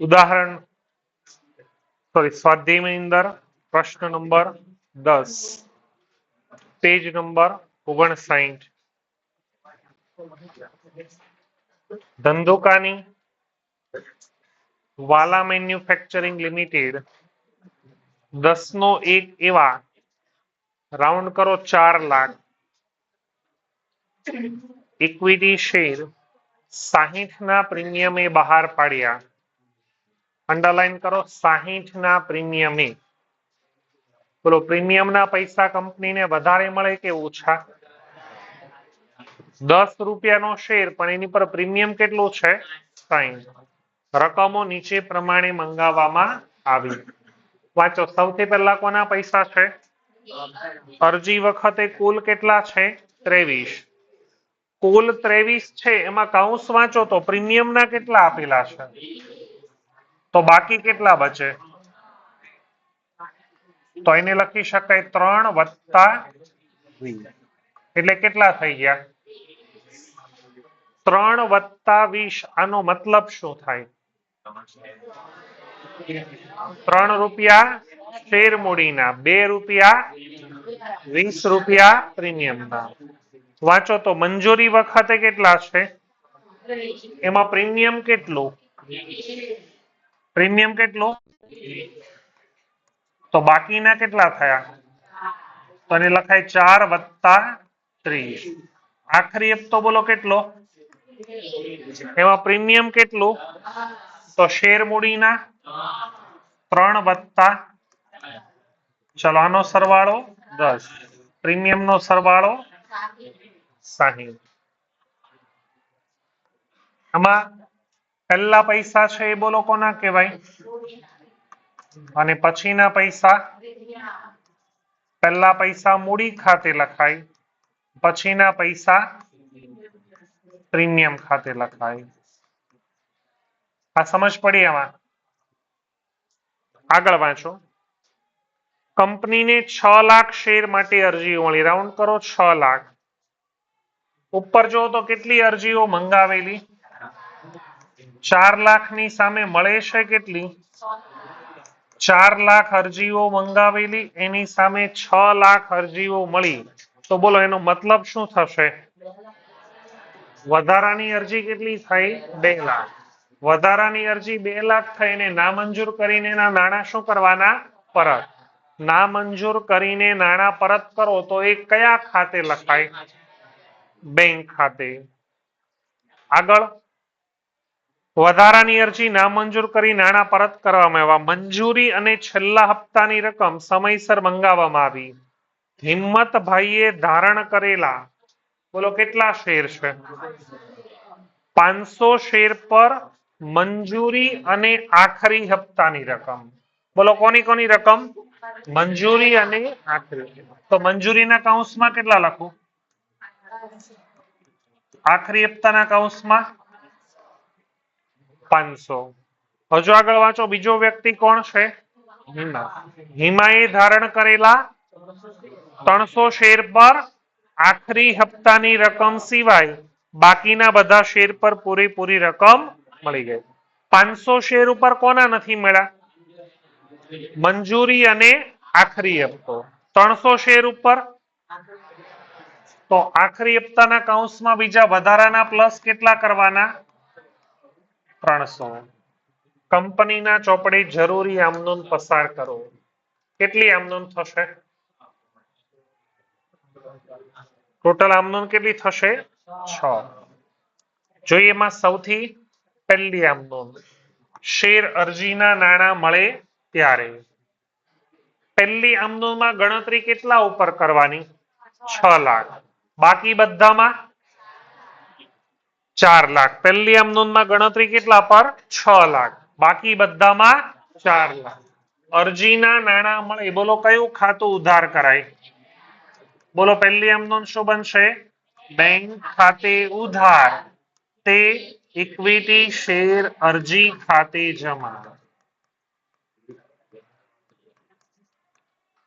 ઉદાહરણ સોરી સ્વાધ્યાયની અંદર પ્રશ્ન નંબર દસ પેજ નંબર ઓગણસાઠ ધંધુકાની વાલા મેન્યુફેક્ચરિંગ લિમિટેડ દસ નો એક એવા રાઉન્ડ કરો ચાર લાખ ઇક્વિટી શેર સાહીઠ ના પ્રીમિયમે બહાર પાડ્યા. અંડરલાઈન કરો સાહીઠ ના પ્રીમિયમે. બોલો, પ્રીમિયમના પૈસા કંપનીને વધારે મળે કે ઓછા? દસ રૂપિયાનો શેર, પણ એની પર પ્રીમિયમ કેટલું છે? સાહીઠ રકમો નીચે પ્રમાણે મંગાવવામાં આવી. વાંચો, સૌથી પહેલા કોના પૈસા છે? અરજી વખતે કુલ કેટલા છે? ત્રેવીસ. કુલ ત્રેવીસ છે, એમાં કાઉન્સ વાંચો તો પ્રીમિયમના કેટલા આપેલા છે? તો બાકી કેટલા બચે? તો એને લખી શકાય ત્રણ વત્તા એટલે કેટલા થઈ ગયા? ત્રણ વત્તા વીસ, આનો મતલબ શું થાય? ત્રણ રૂપિયા શેર મૂડીના, બે રૂપિયા વીસ રૂપિયા પ્રીમિયમના. વાંચો તો મંજૂરી વખતે કેટલા છે? એમાં પ્રીમિયમ કેટલું? પ્રીમિયમ કેટલું? તો બાકીના કેટલા થયા? તો એને લખાય ચાર વત્તા ત્રીસ. આખરી હપ્તો બોલો કેટલો? એમાં પ્રીમિયમ કેટલું? તો શેર મૂડીના ત્રણ વત્તા ચલો આનો સરવાળો દસ. પ્રીમિયમ નો સરવાળો સાહીઠ. આમાં પહેલા પૈસા છે એ બોલો કોના કહેવાય? અને પછીના પૈસા? પહેલા પૈસા મૂડી ખાતે લખાય, પછીના પૈસા પ્રીમિયમ ખાતે લખાય. આ સમજ પડી આમાં? આગળ વાંચો. કંપનીને છ લાખ શેર માટે અરજી મળી રાઉન્ડ કરો, છ લાખ. ઉપર જો તો કેટલી અરજીઓ મંગાવેલી? ચાર લાખની સામે મળે છે કેટલી? ચાર લાખ અરજીઓ મંગાવેલી, એની સામે છ લાખ અરજીઓ મળી. તો બોલો, એનો મતલબ શું થશે? વધારાની અરજી કેટલી થઈ? બે લાખ. વધારાની અરજી બે લાખ થઈને નામંજૂર કરીને એના નાણાં શું કરવાના? પરત. નામંજૂર કરીને નાણાં પરત કરો તો એ કયા ખાતે લખાય? બેંક ખાતે. આગળ, વધારાની અરજી નામંજૂર કરી નાણાં પરત કરવામાં આવ્યા. મંજૂરી અને છેલ્લા હપ્તાની રકમ સમયસર મંગાવવામાં આવી. હિંમતભાઈએ ધારણ કરેલા. બોલો, કેટલા શેર છે? પાંચસો શેર પર મંજૂરી અને આખરી હપ્તાની રકમ. બોલો, કોની કોની રકમ? મંજૂરી અને આખરી. તો મંજૂરીના કાઉન્સમાં કેટલા લખું? આખરી હપ્તાના કૌંસમાં? પાંચસો. હજુ આગળ વાંચો, બીજો વ્યક્તિ કોણ છે? હિમા. ધારણ કરેલા ત્રણસો શેર પર આખરી હપ્તાની રકમ સિવાય બાકીના બધા શેર પર પૂરેપૂરી રકમ મળી ગઈ. પાંચસો શેર ઉપર કોના નથી મળ્યા? મંજૂરી અને આખરી હપ્તો. ત્રણસો શેર ઉપર તો આખરી હપ્તાના કૌંસમાં બીજા વધારાના પ્લસ કેટલા કરવાના? ત્રણસો. કંપનીના ચોપડે જરૂરી આમનોંધ પસાર કરો. કેટલી આમનોંધ થશે? ટોટલ આમનોંધ કેટલી થશે? છ. જોઈએ એમાં સૌથી પહેલી આમનોંધ શેર અરજીના નાણાં મળે ત્યારે. પહેલી આમનોંધમાં ગણતરી કેટલા ઉપર કરવાની? છ લાખ. બાકી બધામાં ચાર લાખ. પહેલી આમનોંધમાં ગણતરી કેટલા પર? છ લાખ. બાકી બધામાં ચાર લાખ. અરજીના નાણાં મળે બોલો કયું ખાતું ઉધાર કરાય? બોલો પહેલી આમનોંધ શું બનશે? બેંક ખાતે ઉધાર. તે ઇક્વિટી શેર અરજી ખાતે જમા.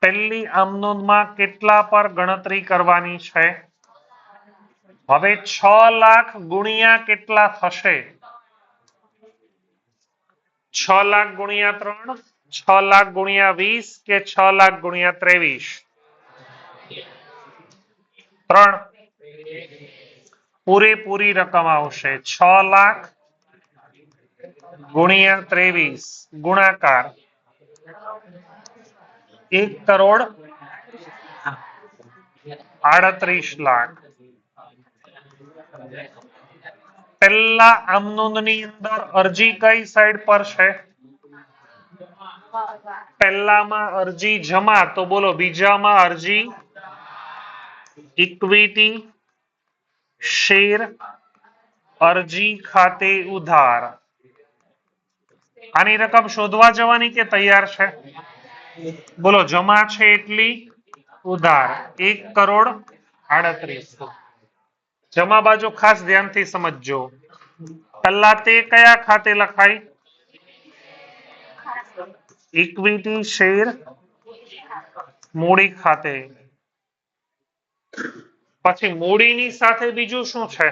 પહેલી આમનોંધમાં કેટલા પર ગણતરી કરવાની છે? હવે છ લાખ ગુણ્યા કેટલા થશે? છ લાખ ગુણ્યા ત્રણ, છ લાખ ગુણ્યા વીસ કે છ લાખ ગુણ્યા ત્રેવીસ? ત્રણ. પૂરેપૂરી રકમ આવશે. છ લાખ ગુણ્યા ત્રેવીસ. ગુણાકાર. એક કરોડ આડત્રીસ લાખ. પહેલા આમનોંધની અંદર અરજી કઈ સાઈડ પર છે? પહેલામાં અરજી જમા, તો બોલો, બીજામાં અરજી ઇક્વિટી શેર અરજી ખાતે ઉધાર. આની રકમ શોધવા જવાની કે તૈયાર છે? બોલો, જમા છે એટલી ઉધાર, એક કરોડ આડત્રીસ જમા બાજુ ખાસ ધ્યાનથી સમજજો. પહેલા કયા ખાતે લખાય? ઇક્વિટી શેર મૂડી ખાતે. પછી મૂડીની સાથે બીજું શું છે?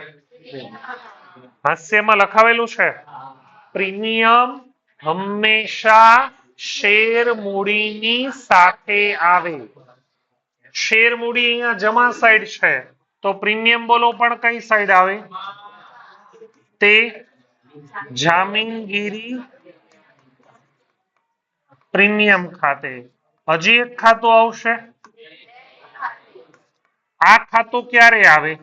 હાસ્યમાં લખાવેલું છે? પ્રીમિયમ હંમેશા શેર મૂડીની સાથે આવે. શેર મૂડી અહીંયા જમા સાઈડ છે. તો પ્રીમિયમ બોલો પણ કઈ સાઈડ આવે? તે જામીનગીરી પ્રીમિયમ ખાતે. હજી એક ખાતું આવશે? આ ખાતું ક્યારે આવે?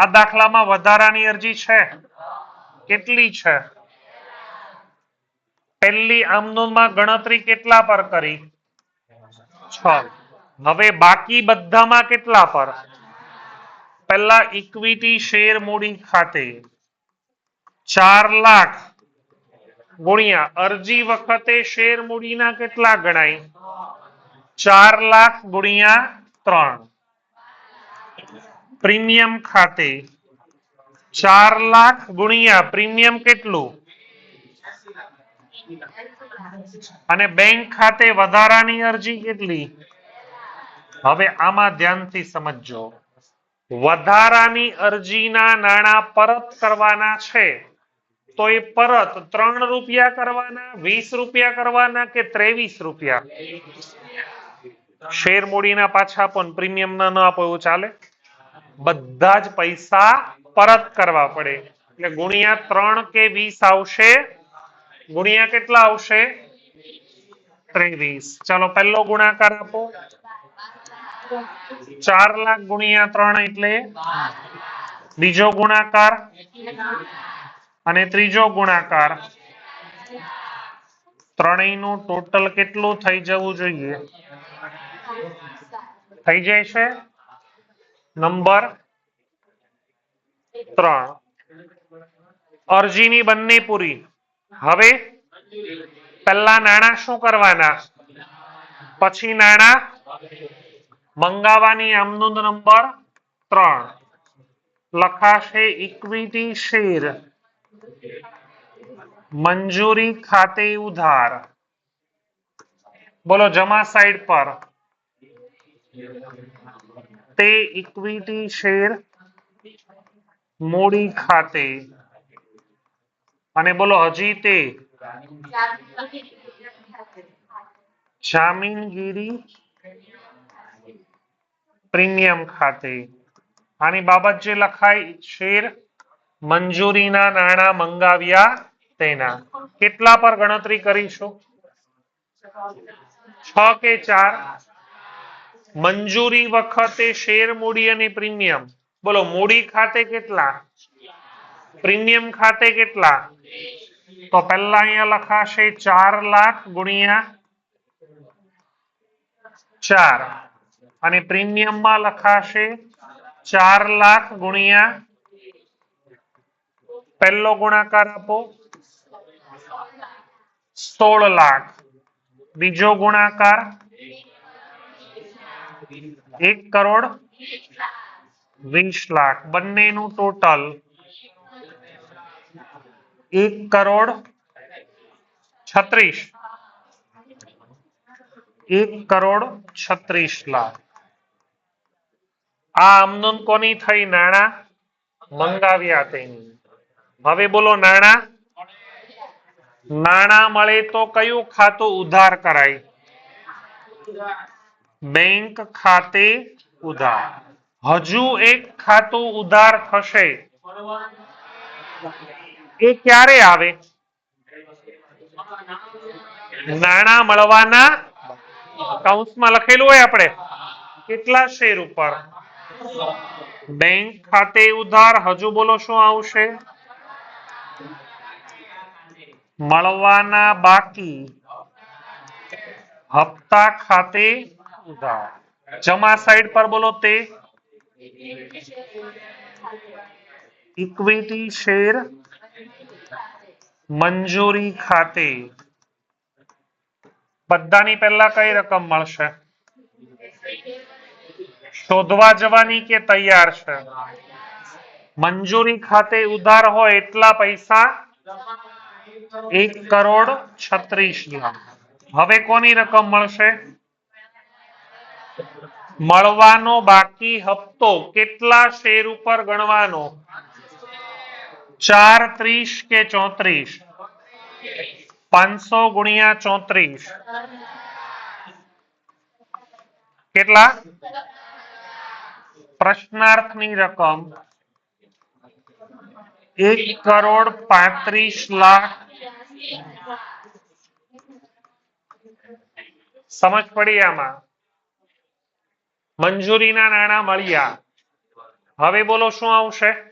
આ દાખલામાં વધારાની અરજી છે? કેટલી છે? પહેલી માં ગણતરી કેટલા પર કરી? છ. હવે બાકી બધામાં કેટલા પર? પહેલા ઇક્વિટી શેર મૂડી ખાતે ચાર લાખ ગુણ્યા અરજી વખતે શેર મૂડીના કેટલા ગણાય? ચાર લાખ ગુણ્યા ત્રણ. પ્રીમિયમ ખાતે ચાર લાખ ગુણ્યા પ્રીમિયમ કેટલું? અને બેંક ખાતે વધારાની અરજી કેટલી? હવે આમાં ધ્યાનથી સમજજો. વધારાની અરજીના નાણાં પરત કરવાના છે, તો એ પરત ત્રણ રૂપિયા કરવાના, વીસ રૂપિયા કરવાના કે ત્રેવીસ રૂપિયા? શેર મૂડીના પાછા પણ પ્રીમિયમ ના ન આપો એવું ચાલે? બધા જ પૈસા પરત કરવા પડે. એટલે ગુણ્યા ત્રણ કે વીસ આવશે ગુણ્યા કેટલા આવશે? ત્રેવીસ. ચાલો પહેલો ગુણાકાર આપો. ચાર લાખ ગુણ્યા ત્રણ એટલે બીજો ગુણાકાર અને ત્રીજો ગુણાકાર. ત્રણેયનું ટોટલ કેટલું થઈ જવું જોઈએ? થઈ જાય છે? નંબર ત્રણ. અરજીની બંને પૂરી. હવે પહેલા નાણાં શું કરવાના? પછી નાણાં મંગાવાની આમનોંધ નંબર ત્રણ. લખાશે ઇક્વિટી શેર મંજૂરી ખાતે ઉધાર. બોલો જમા સાઈડ પર. તે ઇક્વિટી શેર મૂડી ખાતે. અને બોલો, હજી તે. જામીનગીરી પ્રીમિયમ ખાતે. આની બાબત જે લખાય, શેર મંજૂરીના નાણાં મંગાવ્યા તેના. કેટલા પર ગણતરી કરીશું? છ કે ચાર? મંજૂરી વખતે શેર મૂડી અને પ્રીમિયમ. બોલો, મૂડી ખાતે કેટલા? પ્રીમિયમ ખાતે કેટલા? તો પહેલા અહીંયા લખાશે ચાર લાખ ગુણ્યા ચાર. અને પ્રીમિયમમાં લખાશે ચાર લાખ ગુણ્યા પહેલો ગુણાકાર આપો. સોળ લાખ. બીજો ગુણાકાર એક કરોડ વીસ લાખ. બંનેનું ટોટલ એક કરોડ છત્રીસ. એક કરોડ છત્રીસ લાખ. આ આમનોંધ કોની થઈ? નાણા મંગાવ્યા તેની. હવે બોલો, નાણા? નાણાં મળે તો કયું ખાતું ઉધાર કરાય? બેંક ખાતે ઉધાર. હજુ એક ખાતું ઉધાર થશે. એ ક્યારે આવે? નાણાં મળવાના કૌંસમાં લખેલું હોય આપણે. કેટલા શેર ઉપર? બેંક ખાતે ઉધાર, હજુ બોલો શું આવશે? મળવાના બાકી. હપ્તા ખાતે ઉધાર. જમા સાઈડ પર બોલો તે. ઇક્વિટી શેર મંજૂરી ખાતે બધાની પહેલા કઈ રકમ મળશે? શોધવા જવાની કે તૈયાર છે? મંજૂરી ખાતે ઉધાર હોય એટલા પૈસા? એક કરોડ છત્રીસ હવે કોની રકમ મળશે? મળવાનો બાકી હપ્તો કેટલા શેર ઉપર ગણવાનો? ચાર ત્રીસ કે ચોત્રીસ? પાંચસો ગુણ્યા ચોત્રીસ. કેટલા? પ્રશ્નાર્થની રકમ એક કરોડ પાંત્રીસ લાખ. સમજ પડી આમાં? મંજૂરીના નાણાં મળ્યા. હવે બોલો શું આવશે?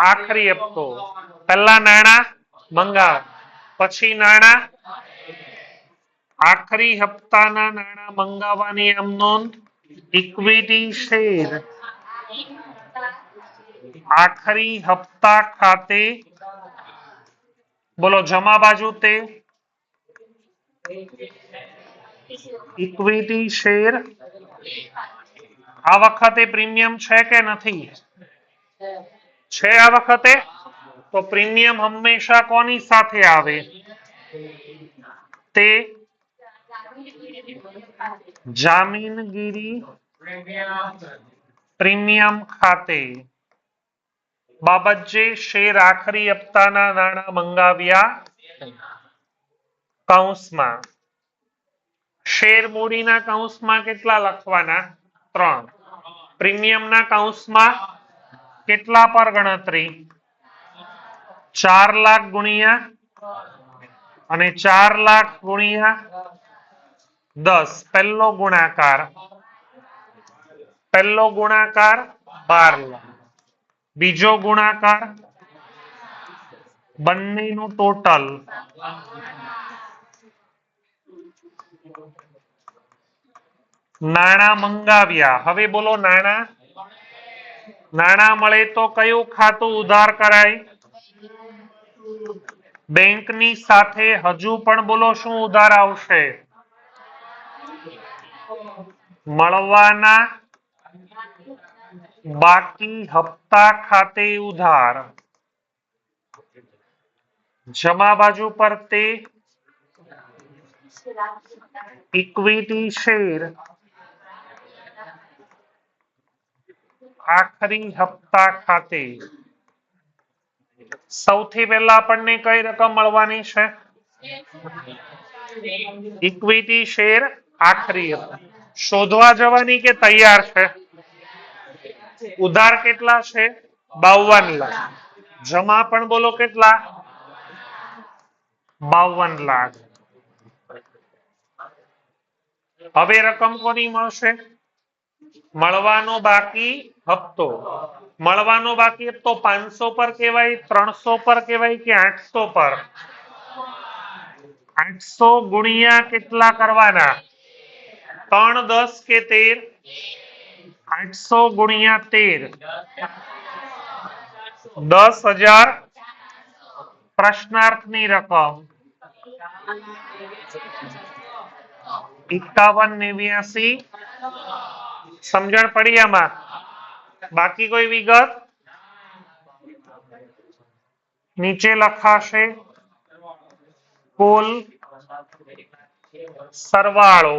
આખરી હપ્તો પહેલા નાણાં મંગાવ પછી નાણાં આખરી હપ્તાના નાણાં મંગાવવાની આમ નોંધ ઇક્વિટી શેર આખરી હપ્તા ખાતે બોલો જમા બાજુ તે ઇક્વિટી શેર આ વખતે પ્રીમિયમ છે કે નથી છે આ વખતે? તો પ્રીમિયમ હંમેશા કોની સાથે આવે? તે જામીનગીરી પ્રીમિયમ ખાતે બાબત જે શેર આખરી હપ્તાના નાણાં મંગાવ્યા કૌંસમાં. શેર મૂડીના કૌંસમાં કેટલા લખવાના? ત્રણ. પ્રીમિયમના કૌંસમાં કેટલા પર ગણતરી? ચાર લાખ ગુણ્યા અને ચાર લાખ ગુણ્યા દસ. પહેલો ગુણાકાર. પહેલો ગુણાકાર બાર લાખ. બીજો ગુણાકાર બંનેનું ટોટલ. નાણાં મંગાવ્યા. હવે બોલો નાણાં. નાણાં મળે તો કયું ખાતું ઉધાર કરાય? બેંકની સાથે હજુ પણ બોલો શું ઉધાર આવશે? મળવાના બાકી હપ્તા ખાતે ઉધાર. જમા બાજુ પર તે ઇક્વિટી શેર આખરી હપ્તા ખાતે. સૌથી પહેલા આપણને કઈ રકમ મળવાની છે? ઇક્વિટી શેર આખરી શોધવા જવાની કે તૈયાર છે? ઉધાર કેટલા છે? બાવન લાખ. જમા પણ બોલો કેટલા? બાવન લાખ. હવે રકમ કોની મળશે? મળવાનો બાકી હપ્તો. મળવાનો બાકી હપ્તો પાંચસો પર કહેવાય, ત્રણસો પર કહેવાય કે આઠસો પર? આઠસો ગુણ્યા કેટલા કરવાના? ત્રણ દસ કે તેર? આઠસો ગુણ્યા તેર. દસ હજાર પ્રશ્નાર્થની રકમ. એકાવન નેવ્યાસી. સમજણ પડી આમાં? બાકી કોઈ વિગત? નીચે લખાશે કુલ સરવાળો.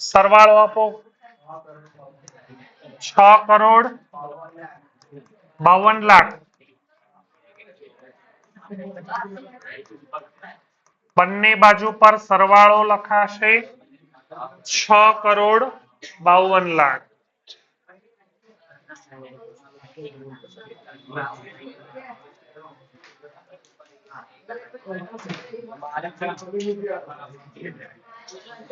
સરવાળો આપો. છ કરોડ બાવન લાખ બંને બાજુ પર સરવાળો લખાશે છ કરોડ બાવન લાખ